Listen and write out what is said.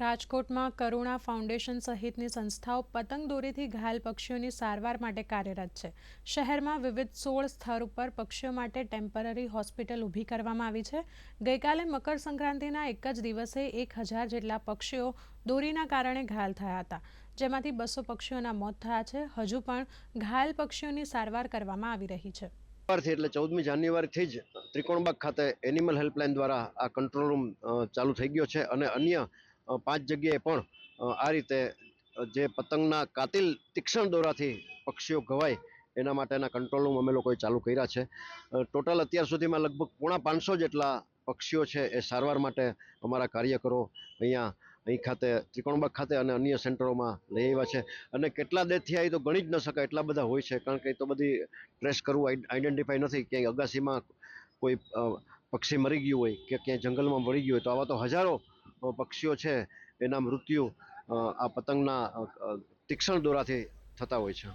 રાજકોટમાં કરુણા ફાઉન્ડેશન સહિતની સંસ્થાઓ પતંગ દોરીથી ઘાયલ પક્ષીઓની સારવાર માટે કાર્યરત છે. શહેરમાં વિવિધ સોળ સ્થળ ઉપર પક્ષીઓ માટે ટેમ્પરરી હોસ્પિટલ ઊભી કરવામાં આવી છે. ગઈકાલે મકર સંક્રાંતિના એક જ દિવસે એક હજાર જેટલા પક્ષીઓ દોરીના કારણે ઘાયલ થયા હતા. જેમાંથી બસો પક્ષીઓના મોત થયા છે. હજુ પણ ઘાયલ પક્ષીઓની સારવાર કરવામાં આવી રહી છે. સવારથી એટલે ચૌદમી જાન્યુઆરીથી જ ત્રિકોણબાગ ખાતે એનિમલ હેલ્પલાઇન દ્વારા આ કંટ્રોલ રૂમ ચાલુ થઈ ગયો છે અને અન્ય પાંચ જગ્યાએ પણ આ રીતે જે પતંગના કાતિલ તીક્ષ્ણ દોરાથી પક્ષીઓ ઘવાય, એના માટેના કંટ્રોલ રૂમ અમે લોકોએ ચાલુ કર્યા છે. ટોટલ અત્યાર સુધીમાં લગભગ પોણા પાંચસો જેટલા પક્ષીઓ છે એ સારવાર માટે અમારા કાર્યકરો અહીંયા, અહીં ખાતે, ત્રિકોણબાગ ખાતે અને અન્ય સેન્ટરોમાં લઈ આવ્યા છે. અને કેટલા ડેથ એ તો ગણી જ ન શકાય એટલા બધા હોય છે, કારણ કે એ તો બધી ટ્રેસ કરવું આઈડેન્ટિફાઈ નથી ક્યાંય અગાસીમાં કોઈ પક્ષી મરી ગયું હોય કે ક્યાંય જંગલમાં મરી ગયું હોય તો આવા તો હજારો પક્ષીઓ છે એના મૃત્યુ આ પતંગના તીક્ષ્ણ દોરાથી થતા હોય છે.